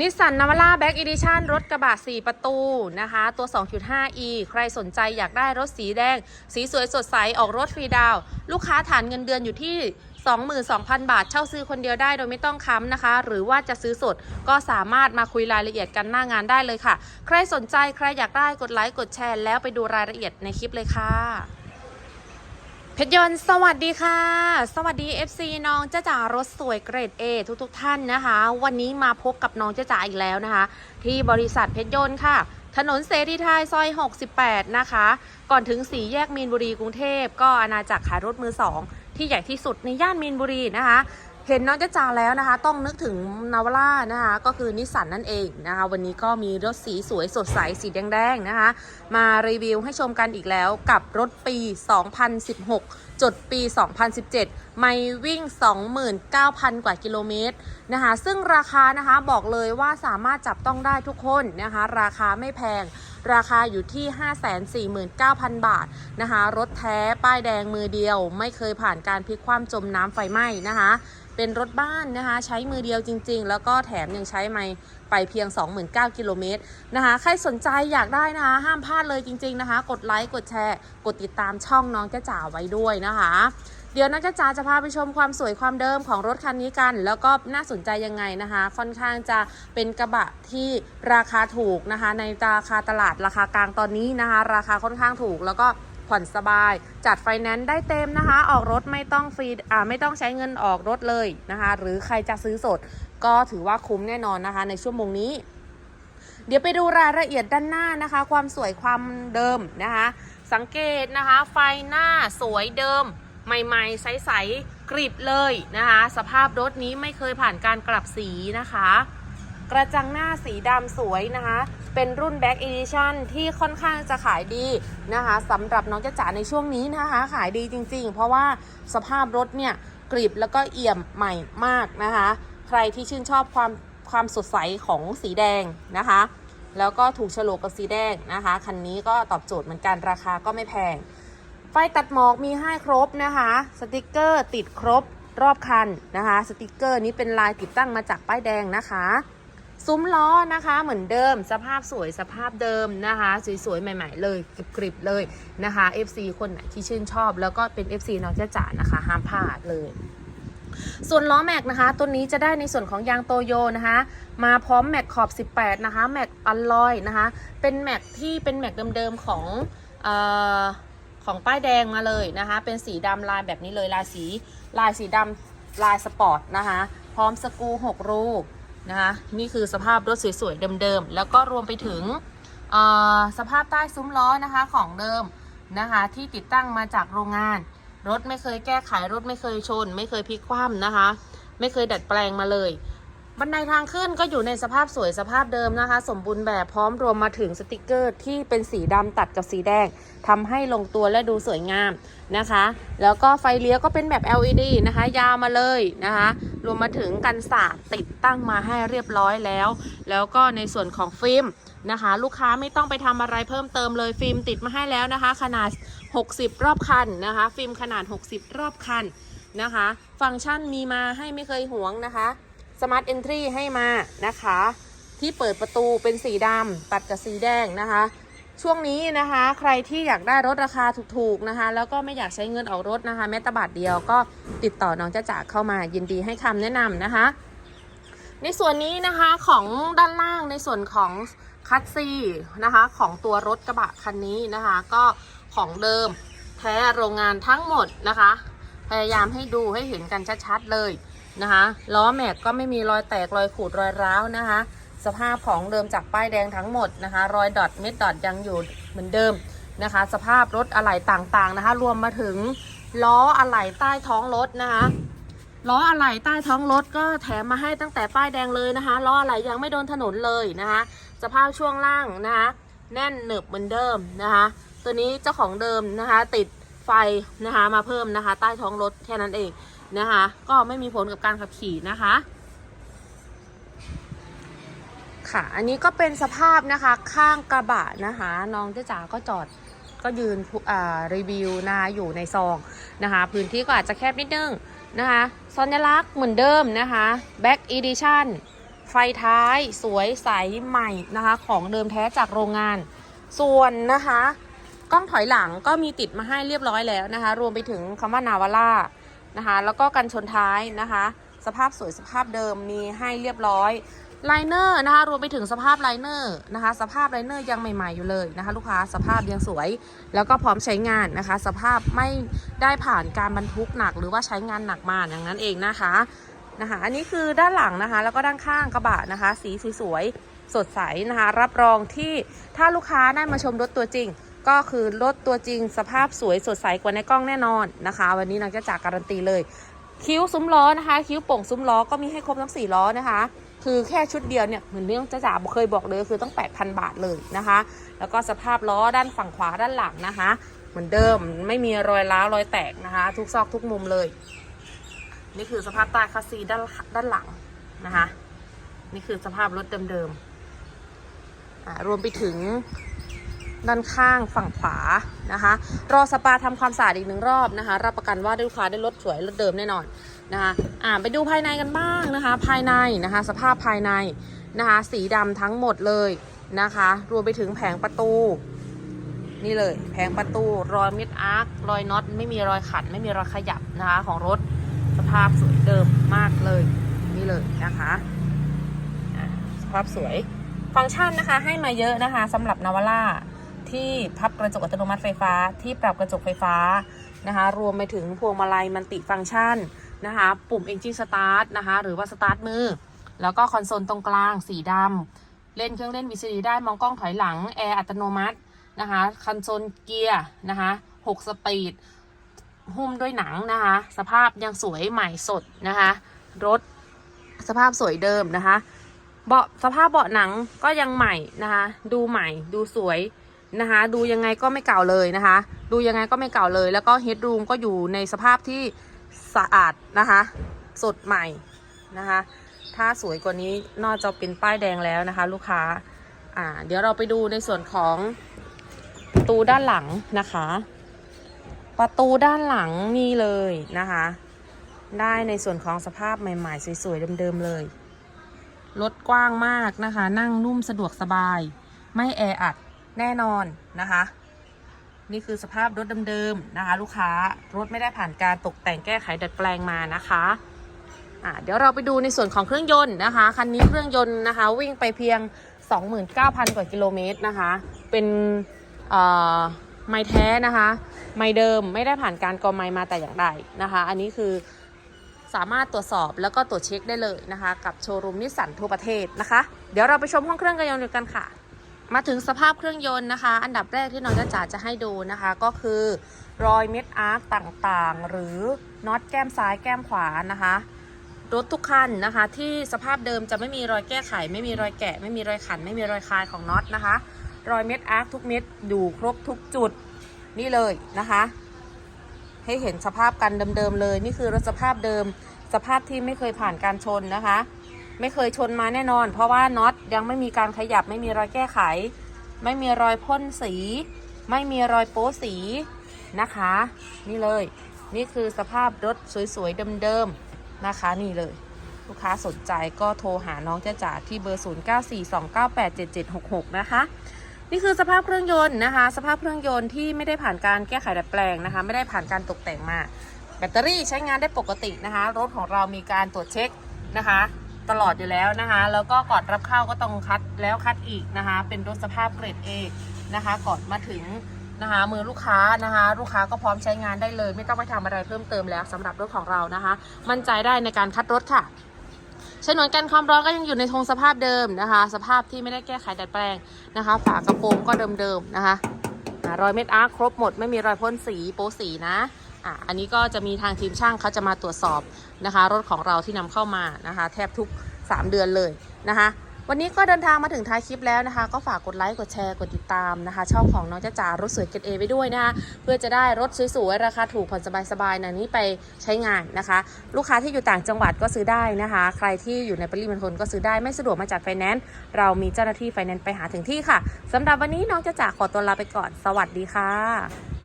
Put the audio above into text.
นิสสันนาวาร่าแบ็กอีดิชันรถกระบะ 4 ประตูนะคะ ตัว 2.5e ใครสนใจอยากได้รถสีแดง สีสวยสดใส ออกรถฟรีดาว ลูกค้าฐานเงินเดือนอยู่ที่ 22,000 บาท เช่าซื้อคนเดียวได้โดยไม่ต้องค้ำนะคะ หรือว่าจะซื้อสดก็สามารถมาคุยรายละเอียดกันหน้างานได้เลยค่ะ ใครสนใจใครอยากได้กดไลค์กดแชร์แล้วไปดูรายละเอียดในคลิปเลยค่ะ เพชรยนต์สวัสดีค่ะ สวัสดี FC น้องเจ้าจ๋ารถสวยเกรด A ทุกๆทท่านนะคะ วันนี้มาพบกับน้องเจ้าจ๋าอีกแล้วนะคะ ที่บริษัทเพชรยนต์ค่ะ ถนนเสรีไทยซอย 68 นะคะ ก่อนถึงสี่แยกมีนบุรีกรุงเทพ ก็อาณาจักรขายรถมือสองที่ใหญ่ที่สุดในย่านมีนบุรีนะคะ เห็นน้องจ้าจ๋าแล้วนะคะ ต้องนึกถึงนาวาร่านะคะ ก็คือนิสสันนั่นเองนะคะ วันนี้ก็มีรถสีสวยสดใสสีแดงๆนะคะ มารีวิวให้ชมกันอีกแล้วกับรถปี 2016 จดปี 2017 ไม่วิ่ง 29,000 กว่ากิโลเมตรนะคะ ซึ่งราคานะคะบอกเลยว่าสามารถจับต้องได้ทุกคนนะคะ ราคาไม่แพงราคาอยู่ที่ 549,000 บาทนะคะ รถแท้ป้ายแดงมือเดียว ไม่เคยผ่านการพลิกคว่ำจมน้ำไฟไหม้นะคะ เป็นรถบ้านนะคะ ใช้มือเดียวจริง ๆ แล้วก็แถมยังใช้ไม่ไปเพียง 29,000กิโลเมตรนะคะ ใครสนใจอยากได้นะคะ ห้ามพลาดเลยจริง ๆนะคะ กดไลค์ กดแชร์ กดติดตามช่องน้องจ้าจ๋าไว้ด้วยนะคะ เดี๋ยวน้องจ้าจ๋าจะพาไปชมความสวยความเดิมของรถคันนี้กัน แล้วก็น่าสนใจยังไงนะคะ ค่อนข้างจะเป็นกระบะที่ราคาถูกนะคะ ในราคาตลาดราคากลางตอนนี้นะคะ ราคาค่อนข้างถูกแล้วก็ ผ่อนสบาย จัดไฟแนนซ์ได้เต็มนะคะ ออกรถไม่ต้องฟรีอ่าไม่ต้องใช้เงินออกรถเลยนะคะ หรือใครจะซื้อสด ก็ถือว่าคุ้มแน่นอนนะคะ ในชั่วโมงนี้ เดี๋ยวไปดูรายละเอียดด้านหน้านะคะ ความสวยความเดิมนะคะ สังเกตนะคะ ไฟหน้าสวยเดิม ใหม่ๆ ใสๆกริบเลยนะคะ สภาพรถนี้ไม่เคยผ่านการกลับสีนะคะ กระจังหน้าสีดำสวยนะคะ เป็นรุ่น Back Edition ที่ค่อนข้างจะขายดีนะคะสำหรับน้องจ้าจ๋าในช่วงนี้นะคะ ขายดีจริง ๆ เพราะว่าสภาพรถเนี่ยกริบแล้วก็เอี่ยมใหม่มากนะคะ ใครที่ชื่นชอบความความสดใสของสีแดงนะคะ แล้วก็ถูกฉลกกับสีแดงนะคะคันนี้ก็ตอบโจทย์เหมือนกันราคาก็ไม่แพง ไฟตัดหมอกมีให้ครบนะคะ สติกเกอร์ติดครบรอบคันนะคะ สติกเกอร์นี้เป็นลายติดตั้งมาจากป้ายแดงนะคะ ซุ้มล้อนะคะเหมือนเดิม สภาพสวยสภาพเดิมนะคะ สวยๆ ใหม่ ๆ เลยกริบๆเลยนะคะ FC คนไหนที่ชื่นชอบ แล้วก็เป็น FC น้องจ้าจ๋านะคะ ห้ามพลาดเลยส่วนล้อแม็กนะคะ ตัวนี้จะได้ในส่วนของยางโตโยนะคะ มาพร้อมแม็กขอบ 18 นะคะ แม็กอัลลอยนะคะ เป็นแม็กที่เป็นแม็กเดิมๆของออของป้ายแดงมาเลยนะคะ เป็นสีดำลายแบบนี้เลยลายสีลายสีดำลายสปอร์ตนะคะ พร้อมสกู6รู นะคะนี่คือสภาพรถสวยๆเดิมๆแล้วก็รวมไปถึงสภาพใต้ซุ้มล้อนะคะของเดิมนะคะที่ติดตั้งมาจากโรงงาน รถไม่เคยแก้ไขรถไม่เคยชน ไม่เคยพลิกคว่ำนะคะ ไม่เคยดัดแปลงมาเลย บันไดทางขึ้นก็อยู่ในสภาพสวยสภาพเดิมนะคะ สมบูรณ์แบบพร้อมรวมมาถึงสติกเกอร์ที่เป็นสีดำตัดกับสีแดงทำให้ลงตัวและดูสวยงามนะคะ แล้วก็ไฟเลี้ยวก็เป็นแบบ LED นะคะ ยาวมาเลยนะคะ รวมมาถึงกันสาดติดตั้งมาให้เรียบร้อยแล้ว แล้วก็ในส่วนของฟิล์มนะคะ ลูกค้าไม่ต้องไปทำอะไรเพิ่มเติมเลยฟิล์มติดมาให้แล้วนะคะ ขนาด 60 รอบคันนะคะ ฟิล์มขนาด 60 รอบคันนะคะ ฟังก์ชันมีมาให้ไม่เคยหวงนะคะ Smart Entry ให้มานะคะ ที่เปิดประตูเป็นสีดำตัดกับสีแดงนะคะ ช่วงนี้นะคะ ใครที่อยากได้รถราคาถูกๆนะคะ แล้วก็ไม่อยากใช้เงินออกรถนะคะ แม้แต่บาทเดียวก็ติดต่อน้องจ้าจ๋าเข้ามายินดีให้คำแนะนำนะคะ ในส่วนนี้นะคะของด้านล่างในส่วนของคัตซีนะคะของตัวรถกระบะคันนี้นะคะ ก็ของเดิมแท้โรงงานทั้งหมดนะคะ พยายามให้ดูให้เห็นกันชัดๆเลย นะคะล้อแม็กก็ไม่มีรอยแตกรอยขูดรอยร้าวนะคะ สภาพของเดิมจากป้ายแดงทั้งหมดนะคะ รอยดอทเม็ดดอทยังอยู่เหมือนเดิมนะคะ สภาพรถอะไหล่ต่างๆนะคะ รวมมาถึงล้ออะไหล่ใต้ท้องรถนะคะล้ออะไหล่ใต้ท้องรถก็แถมมาให้ตั้งแต่ป้ายแดงเลยนะคะล้ออะไหล่ยังไม่โดนถนนเลยนะคะ สภาพช่วงล่างนะคะแน่นหนึบเหมือนเดิมนะคะ ตัวนี้เจ้าของเดิมนะคะ ติดไฟนะคะมาเพิ่มนะคะ ใต้ท้องรถแค่นั้นเอง นะคะ ก็ไม่มีผลกับการขับขี่นะคะ ค่ะ อันนี้ก็เป็นสภาพนะคะข้างกระบะนะคะ น้องเจ๊จ๋าก็จอดก็ยืนรีวิวนะคะอยู่ในซองนะคะ พื้นที่ก็อาจจะแคบนิดนึงนะคะสัญลักษณ์เหมือนเดิมนะคะ Back Edition ไฟท้ายสวยใสใหม่นะคะ ของเดิมแท้จากโรงงาน ส่วนนะคะ กล้องถอยหลังก็มีติดมาให้เรียบร้อยแล้วนะคะ รวมไปถึงคำว่านาวาร่า นะคะ แล้วก็กันชนท้ายนะคะ สภาพสวยสภาพเดิมมีให้เรียบร้อยไลเนอร์นะคะรวมไปถึงสภาพไลเนอร์นะคะ สภาพไลเนอร์ยังใหม่ๆอยู่เลยนะคะ ลูกค้าสภาพยังสวย แล้วก็พร้อมใช้งานนะคะ สภาพไม่ได้ผ่านการบรรทุกหนัก หรือว่าใช้งานหนักมาอย่างนั้นเองนะคะนะคะ อันนี้คือด้านหลังนะคะ แล้วก็ด้านข้างกระบะนะคะ สีสวยๆสดใสนะคะ รับรองที่ถ้าลูกค้าได้มาชมรถตัวจริง ก็คือรถตัวจริงสภาพสวยสดใสกว่าในกล้องแน่นอนนะคะ วันนี้นางจะจากการันตีเลย คิ้วซุ้มล้อนะคะ คิ้วโป่งซุ้มล้อก็มีให้ครบทั้ง4ล้อนะคะ คือแค่ชุดเดียวเนี่ยเหมือนเรื่องจ้าจ๋าเคยบอกเลยคือต้อง 8,000 บาทเลยนะคะ แล้วก็สภาพล้อด้านฝั่งขวาด้านหลังนะคะ เหมือนเดิมไม่มีรอยร้าวรอยแตกนะคะ ทุกซอกทุกมุมเลย นี่คือสภาพใต้คัสซีด้านด้านหลังนะคะ นี่คือสภาพรถเดิมๆรวมไปถึง ด้านข้างฝั่งขวานะคะ รอสปาทำความสะอาดอีกหนึ่งรอบนะคะ รับประกันว่าลูกค้าได้รถสวยรถเดิมแน่นอนนะคะอ่าไปดูภายในกันบ้างนะคะ ภายในนะคะ สภาพภายในนะคะ สีดำทั้งหมดเลยนะคะ รวมไปถึงแผงประตู นี่เลย แผงประตูรอยมิดอาร์ครอยน็อตไม่มีรอยขัด ไม่มีรอยขยับนะคะ ของรถสภาพสวยเดิมมากเลยนี่เลยนะคะสภาพสวยฟังก์ชันนะคะให้มาเยอะนะคะสำหรับนาวาร่า ที่พับกระจกอัตโนมัติไฟฟ้า ที่ปรับกระจกไฟฟ้านะคะ รวมไปถึงพวงมาลัยมันติฟังก์ชันนะคะ ปุ่ม Engine Start นะคะ หรือว่า Start มือ แล้วก็คอนโซลตรงกลางสีดำเล่นเครื่องเล่น VCD ได้มองกล้องถอยหลัง แอร์อัตโนมัตินะคะคอนโซลเกียร์นะคะ6สปีดหุ้มด้วยหนังนะคะ สภาพยังสวยใหม่สดนะคะ รถสภาพสวยเดิมนะคะ เบาะสภาพเบาะหนังก็ยังใหม่นะคะ ดูใหม่ดูสวย นะคะ ดูยังไงก็ไม่เก่าเลยนะคะ ดูยังไงก็ไม่เก่าเลย แล้วก็เฮดรูมก็อยู่ในสภาพที่สะอาดนะคะ สดใหม่นะคะ ถ้าสวยกว่านี้นอกจากเป็นป้ายแดงแล้วนะคะ ลูกค้าอ่าเดี๋ยวเราไปดูในส่วนของประตูด้านหลังนะคะ ประตูด้านหลังนี่เลยนะคะ ได้ในส่วนของสภาพใหม่ๆสวยๆเดิมๆเลยรถกว้างมากนะคะ นั่งนุ่มสะดวกสบาย ไม่แออัด แน่นอนนะคะ นี่คือสภาพรถเดิมๆนะคะ ลูกค้ารถไม่ได้ผ่านการตกแต่งแก้ไขดัดแปลงมานะคะอะเดี๋ยวเราไปดูในส่วนของเครื่องยนต์นะคะคันนี้เครื่องยนต์นะคะ วิ่งไปเพียง 29,000 กว่ากิโลเมตรนะคะ เป็นเอ่อไม้แท้นะคะ ไม้เดิมไม่ได้ผ่านการกอไม้มาแต่อย่างใดนะคะ อันนี้คือสามารถตรวจสอบแล้วก็ตรวจเช็คได้เลยนะคะ กับโชว์รูมนิสสันทั่วประเทศนะคะ เดี๋ยวเราไปชมห้องเครื่องกันยนต์กันค่ะ มาถึงสภาพเครื่องยนต์นะคะ อันดับแรกที่น้องจะจ๋าจะให้ดูนะคะ ก็คือรอยเม็ดอาร์คต่างๆ หรือน็อตแก้มซ้ายแก้มขวานะคะ รถทุกคันนะคะ ที่สภาพเดิมจะไม่มีรอยแก้ไข ไม่มีรอยแกะ ไม่มีรอยขัน ไม่มีรอยคลายของน็อตนะคะ รอยเม็ดอาร์คทุกเม็ดอยู่ครบทุกจุดนี่เลยนะคะ ให้เห็นสภาพกันเดิมๆเลย นี่คือรถสภาพเดิม สภาพที่ไม่เคยผ่านการชนนะคะ ไม่เคยชนมาแน่นอน เพราะว่าน็อตยังไม่มีการขยับไม่มีรอยแก้ไข ไม่มีรอยพ่นสี ไม่มีรอยโป๊สีนะคะ นี่เลย นี่คือสภาพรถสวยๆเดิมๆนะคะนี่เลย ลูกค้าสนใจก็โทรหาน้องจ้าจ๋าที่เบอร์ 0942987766 นะคะนี่คือสภาพเครื่องยนต์นะคะ สภาพเครื่องยนต์ที่ไม่ได้ผ่านการแก้ไขดัดแปลงนะคะ ไม่ได้ผ่านการตกแต่งมา แบตเตอรี่ใช้งานได้ปกตินะคะ รถของเรามีการตรวจเช็คนะคะ ตลอดอยู่แล้วนะคะ แล้วก็ก่อนรับเข้าก็ต้องคัดแล้วคัดอีกนะคะ เป็นรถสภาพเกรด A นะคะ ก่อนมาถึงนะคะ มือลูกค้านะคะ ลูกค้าก็พร้อมใช้งานได้เลย ไม่ต้องไปทำอะไรเพิ่มเติมแล้วสำหรับรถของเรานะคะ มั่นใจได้ในการคัดรถค่ะฉนวนกันความร้อนก็ยังอยู่ในทงสภาพเดิมนะคะ สภาพที่ไม่ได้แก้ไขดัดแปลงนะคะ ฝากระโปรงก็เดิมๆนะคะรอยเม็ดอาร์คครบหมดไม่มีรอยพ่นสีโปสีนะ อะอันนี้ก็จะมีทางทีมช่างเขาจะมาตรวจสอบนะคะ รถของเราที่นำเข้ามานะคะ แทบทุก 3 เดือนเลยนะคะ วันนี้ก็เดินทางมาถึงท้ายคลิปแล้วนะคะ ก็ฝากกดไลค์กดแชร์กดติดตามนะคะ ช่องของน้องจ้าจ๋ารถสวยเกรดเอไปด้วยนะคะเพื่อจะได้รถสวยๆราคาถูกผ่อนสบายๆในนี้ไปใช้งานนะคะ ลูกค้าที่อยู่ต่างจังหวัดก็ซื้อได้นะคะ ใครที่อยู่ในปริมณฑลก็ซื้อได้ไม่สะดวกมาจัดไฟแนนซ์เรามีเจ้าหน้าที่ไฟแนนซ์ไปหาถึงที่ค่ะสำหรับวันนี้น้องจ้าจ๋าขอตัวลาไปก่อน สวัสดีค่ะ